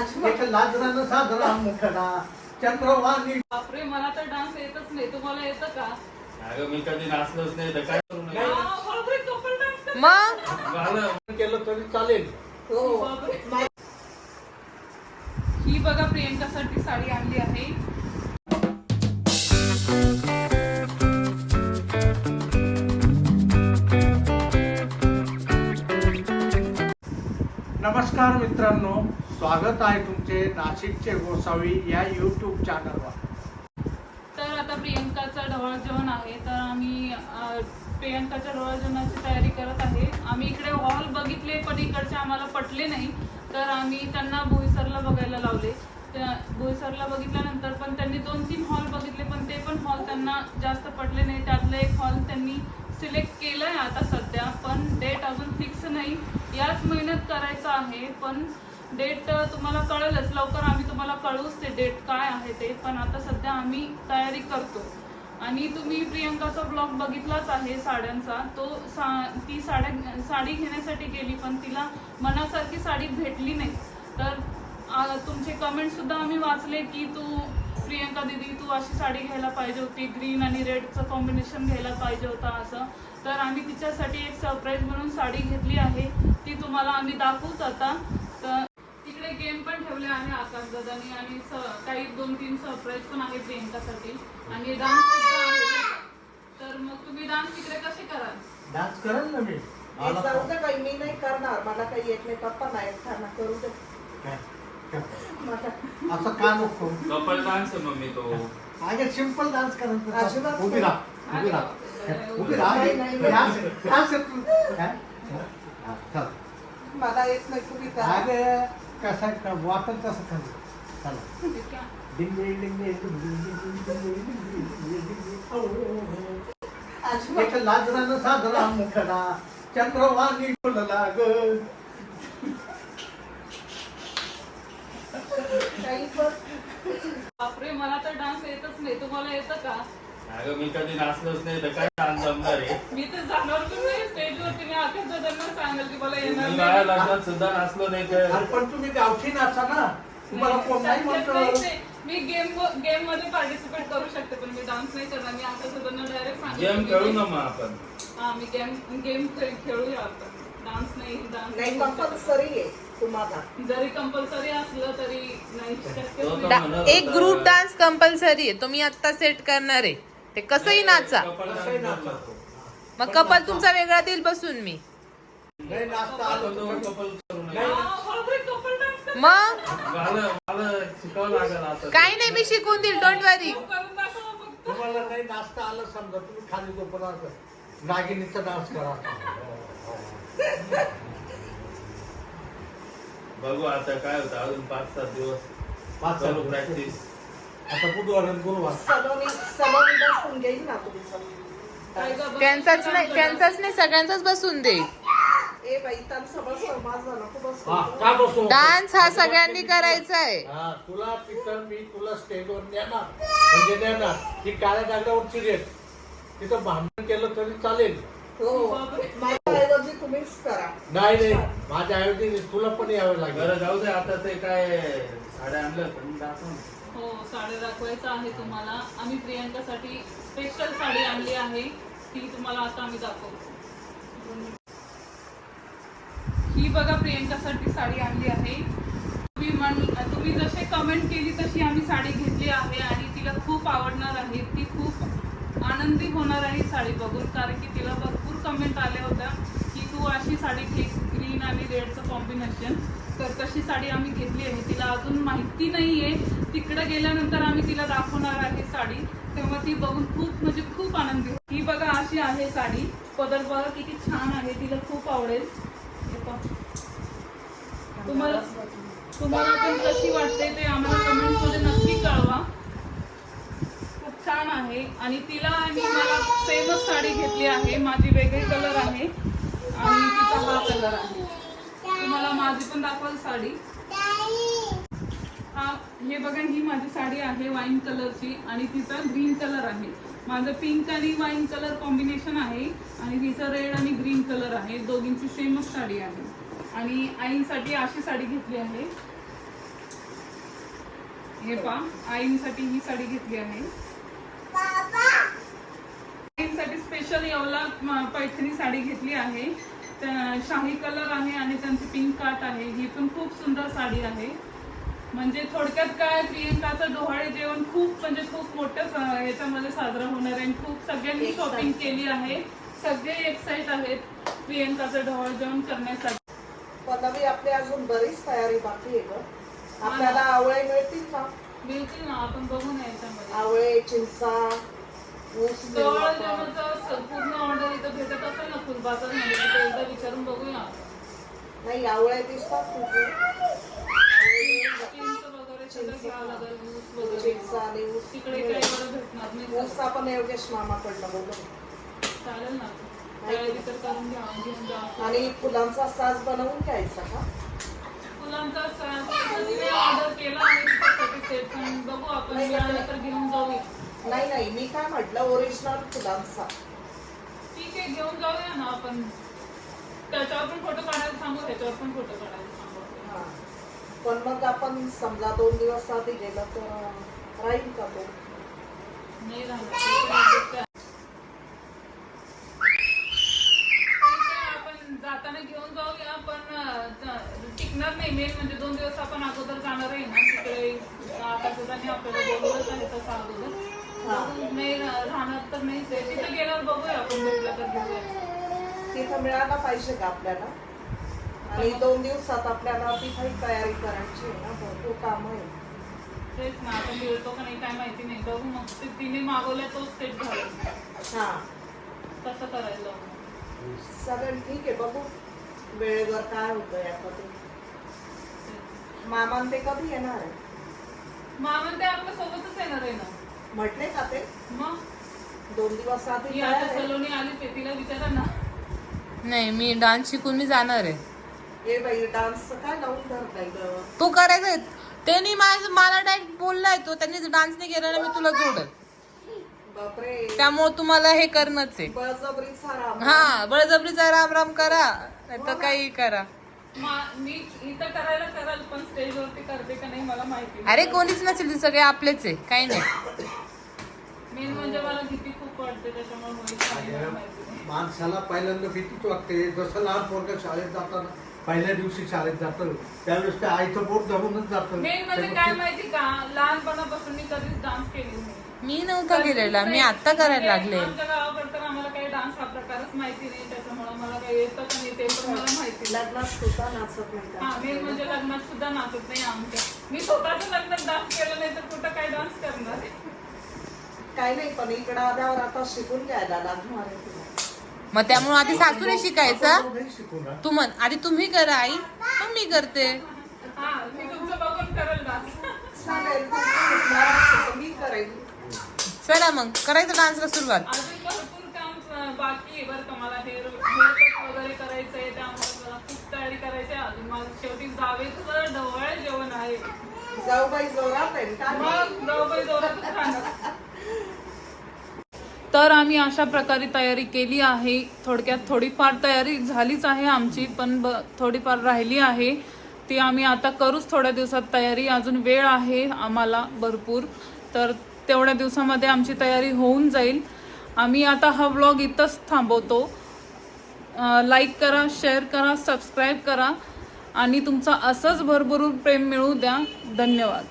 एक लाजरानं साजरा मुखडा. चंद्रवाणी. बापरे मला तर डान्स येतच नाही. तुम्हाला येतं का? अगं मी कधी नाचलोच नाही तर काय करू नये आ, बापरे कपल डान्स मग? झालं. केलं तरी चालेल. बापरे. ही बघा प्रियंकासाठी साडी आणली आहे. नमस्कार मित्रांनो स्वागत आहे तुमचे नाशिकचे गोसावी या यूट्यूब चॅनलवर तर आता प्रियंकाचं ढवळ जेवण आहे तर आम्ही प्रियंकाच्या ढवळ जेवणाची तयारी करत आहे. आम्ही इकडे हॉल बघितले पण इकडचे आम्हाला पटले नाही. तर आम्ही त्यांना बोईसरला बघायला लावले. भुईसरला बघितल्यानंतर पण त्यांनी दोन तीन हॉल बघितले पण ते पण हॉल त्यांना जास्त पटले नाही. त्यातलं एक हॉल त्यांनी सिलेक्ट केलंय आता सध्या पण डेट अजून फिक्स नाही. याच महिन्यात करायचं आहे पण डेट तुम्हाला कळेलच. लवकर आम्ही तुम्हाला कळूच ते डेट काय आहे ते पण आता सध्या आम्ही तयारी करतो आणि तुम्ही प्रियंकाचा ब्लॉग बघितलाच आहे साड्यांचा. तो सा ती साड्या साडी घेण्यासाठी गेली पण तिला मनासारखी साडी भेटली नाही. तर तुमचे कमेंटसुद्धा आम्ही वाचले की तू प्रियंका दिदी तू अशी साडी घ्यायला पाहिजे होती. ग्रीन आणि रेडचं कॉम्बिनेशन घ्यायला पाहिजे होता असं. तर आम्ही तिच्यासाठी एक सरप्राईज म्हणून साडी घेतली आहे. ती तुम्हाला आम्ही दाखवूच आता. तर तिकडे गेम पण ठेवले आहे आकाश दादानी आणि स- काही दोन तीन सरप्राईज पण आहे प्रियंकासाठी. आणि डान्स सुद्धा आहे. तर मग तुम्ही डान्स तिकडे कसे कराल? डान्स करेल ना मी. हे आला जाऊ तर. दे बाई मी नाही करणार. मला काही येत नाही. पप्पा नाही खाना करू दे. काय? काय? मला असं का नको? कपल डान्स आहे मम्मी तो. अगे सिंपल डान्स करायचं अजिबात उभी राहा. उभी राहा मला येत नाही तुम्ही अरे कसं का? वाटत कसं खाली चला. डिंगे डिंगे लाजरानं साजरा मुखडा चंद्रवाणी फुलला बापरे मला तर डान्स येतच नाही. तुम्हाला येतं का? अगं मी कधी नाचलोच नाही तर काय डान्स जमणार आहे मी तर जाणार पण नाही स्टेजवरती मी आकाश दादांना सांगेल की मला येणार मी नाही. माझ्या लग्नात सुद्धा नाचलो नाही तर अरे पण तुम्ही गावठी नाचा ना. तुम्हाला कोण नाही म्हणतो. मी गेम गेममध्ये पार्टिसिपेट करू शकते पण मी डान्स नाही करणार. मी आकाश दादांना डायरेक्ट गेम खेळू ना मग आपण. हा मी गेम गेम खेळूया आपण डान्स नाही नाही डान्स कंपल्सरी आहे तुम्हाला. जरी कंपल्सरी असलं तरी नाही शक्य एक. ग्रुप डान्स कंपल्सरी आहे. तुम्ही आता सेट करणार आहे. ते कसंही नाचा. मग कपाल तुमचा वेगळा देईल बसून मी. मग? काही नाही मी शिकवून देईल डोंट वरी आलं समजा बघू आता काय होतं अजून पाच सात दिवस. पाच प्रॅक्टिस आता सलोनी सलोनी बसून घेईल ना तुमचं त्यांचाच नाही. त्यांचाच नाही सगळ्यांचाच बसून देईल ए बाई तर सगळं सहभाग झाला खूप हा का बसू डान्स हा सगळ्यांनी करायचा आहे. हा तुला तिथं मी तुला स्टेजवर नेणार म्हणजे नेणार. ती काळ्या दागावरची रेट तिथं भांडण केलं तरी चालेल. हो माझ्या ऐवजी तुम्हीच करा. नाही नाही माझ्या ऐवजी तुला पण यावं बरं लागेल जाऊ दे आता ते काय साड्या आणलं तर मी दाखव ना. हो साड्या दाखवायचं आहे तुम्हाला. आम्ही प्रियांकासाठी स्पेशल साडी आणली आहे. ती तुम्हाला आता आम्ही दाखवतो ही बघा प्रियांकासाठी साडी आणली आहे. तुम्ही म्हण तुम्ही जसे कमेंट केली तशी आम्ही साडी घेतली आहे आणि तिला खूप आवडणार आहे. ती खूप आनंदी होणार आहे साडी बघून कारण की तिला भरपूर कमेंट आल्या होत्या की तू अशी साडी घे ग्रीन आणि रेडचं कॉम्बिनेशन तर तशी साडी आम्ही घेतली आहे तिला अजून माहिती नाही आहे तिकडे गेल्यानंतर आम्ही तिला दाखवणार आहे साडी. तेव्हा ती बघून खूप म्हणजे खूप आनंदी ही बघा अशी आहे साडी. पदर बघा किती छान आहे. तिला खूप आवडेल. तुम्हाला तुम्हाला पण कशी वाटते ते आम्हाला कमेंटमध्ये नक्की कळवा. खूप छान आहे. आणि तिला आणि मला सेमच साडी घेतली आहे. माझी वेगळी कलर आहे. आणि तिचा हा कलर आहे. तुम्हाला माझी पण दाखवाल साडी? हा हे बघा ही माझी साडी आहे वाईन कलरची आणि तिचा ग्रीन कलर आहे. माझं पिंक आणि वाईन कलर कॉम्बिनेशन आहे आणि तिचं रेड आणि ग्रीन कलर आहे. दोघींची सेमच साडी आहे. आणि आईसाठी अशी साडी घेतली आहे. हे पा आईंसाठी ही साडी घेतली आहे. आईंसाठी स्पेशल येवला पैठणी साडी घेतली आहे. शाही कलर आहे आणि त्यांची पिंक काट आहे. ही पण खूप सुंदर साडी आहे. म्हणजे थोडक्यात काय प्रियंकाचं डोहाळे जेवण खूप म्हणजे खूप मोठ्या स- ह्याच्यामध्ये साजरं होणार आहे. आणि खूप सगळ्यांनी. शॉपिंग केली आहे. सगळे एक्साइट आहेत प्रियंकाचं डोहाळे जेवण करण्यासाठी. पल्लवी आपली अजून बरीच तयारी बाकी आहे ग. आपल्याला आवळे मिळतील का? मिळतील ना. आपण बघू ना याच्यामध्ये. आवळे चिंचा जेवणाचं पूर्ण ऑर्डर इथं भेटत असेल ना फुलबाजारमध्ये तर एकदा विचारून बघूया. नाही आवळे दिसतात तुझे. चिंच वगैरे सगळं घ्यावं लागेल ऊस वगैरे. चिंचा आणि ऊस. तिकडे एवढं भेटणार नाही. ऊस आपण योगेश मामाकडनं बोलू चालेल ना. तयारी तर करून घ्या घेऊन जा आणि फुलांचा साज बनवून घ्यायचा का फुलांचा ऑर्डर केला आहे तिच्यासाठी सेट पण बघू आपण नाही, मिळालं तर घेऊन जाऊया नाही नाही मी काय म्हटलं ओरिजिनल फुलांचा. ठीक आहे घेऊन जाऊया ना आपण. त्याच्यावर पण फोटो काढायला सांगू ह्याच्यावर पण फोटो काढायला सांगू. हा. पण मग आपण समजा दोन दिवस आधी गेलं तर राहील का तो? नाही राहणार ते पण एक गोष्ट आहे. ठीक आहे, आपण जाताना घेऊन जाऊया पण अं, ज- टिकणार नाही मेन म्हणजे दोन दिवस आपण अगोदर जाणार आहे ना तिकडे आकाशदाने आपल्याला बोलवलंच आहे तसं अगोदर. हा. रा- राहणार तर नाहीच आहे तिथे गेल्यावर बघूया आपण भेटलं तर घेऊया. तिथं मिळायला पाहिजे का आपल्याला? आणि दोन दिवसात आपल्याला तिथे तयारी करायची आहे ना भरपूर काम आहे तेच ना आपण मिळतो का नाही काय माहिती नाही. बघू मग. ते तिने मागवल्या तोच सेट घालून हा. कसं करायला लावू. चालेल ठीक आहे. बघू वेळेवर काय होतं आता ते. तेच. मामान ते कधी येणार आहे? मामा ते आपल्या सोबतच येणार आहे ना. म्हटले का ते मग? दोन दिवस आधी ती तयार आता आहे? सलोनी आली ते तिला विचारा ना. नाही मी डान्स शिकून मी जाणार आहे. ए बाई डान्स काय लावून धरताय ग? तू करायचंय. त्यांनी माझ मला डायरेक्ट बोललाय तो. त्यांनी डान्स नाही केला ना मी तुला जोडल. बापरे. त्यामुळे तुम्हाला हे करणंच आहे. हा बळजबरीचा राम राम करा. नाही तर काही करा. मा- मी इथं करायला कराल पण स्टेजवरती करते का नाही मला माहिती अरे कोणीच नसेल ते सगळे आपलेच आहे. काही नाही. मेन म्हणजे मला भीती खूप वाटते त्याच्यामुळे होईल नाही माहिती. माणसाला पहिल्यांदा भीतीच वाटते. जसं लहान पोरग शाळेत जाताना पहिल्या दिवशी शाळेत जातं त्यावेळेस त्या आईचं बोट धरूनच जातं. मेन म्हणजे ते काय माहिती का लहानपणापासून मी कधीच डान्स केली नाही. मी नव्हता केलेला मी आता करायला म्हणजे लागले. आमच्या गावाकडे तर आम्हाला काही डान्स हा प्रकारच माहिती नाही त्याच्यामुळे मला काही येतं नाही ते पण मला माहिती नाही. लग्नात सुद्धा नाचत नाही हा? मेन म्हणजे लग्नात सुद्धा नाचत नाही आमच्या मी स्वतःच्या लग्नात डान्स केलं नाही तर कुठं काय डान्स करणार काही नाही पण इकडं आल्यावर आता शिकून घ्यायला लागणार आहे तुला मग त्यामुळे आधी सासूने शिकायचा? आपण नाही शिकू ना तू म्हण आधी तुम्ही करा आई मग मी करते. हा मी तुमचं बघून करेल डान्स चालेल तू शिकणार असेल तर मी करेन चला मग करायचं डान्सला सुरुवात. अजून भरपूर काम अं, बाकी आहे बरं का मला. हेअर हेअरकट वगैरे करायचं आहे त्यामुळे मला खूप तयारी करायची आहे. अजून शेवटी जावेचं ढवळ जेवण आहे. जाऊ बाई जोरात आहे काय मग जाऊबाई जोरातच राहणार. तर आम्ही अशा प्रकारे तयारी केली आहे. थोडक्यात थोडीफार तयारी झालीच आहे आमची पण ब थोडीफार राहिली आहे. ती आम्ही आता करूच थोड्या दिवसात तयारी. अजून वेळ आहे आम्हाला भरपूर. तर तेवढ्या दिवसामध्ये आमची तयारी होऊन जाईल. आम्ही आता हा व्लॉग इथंच थांबवतो. लाईक करा शेअर करा सबस्क्राईब करा. आणि तुमचा असंच भरभरून प्रेम मिळू द्या. धन्यवाद.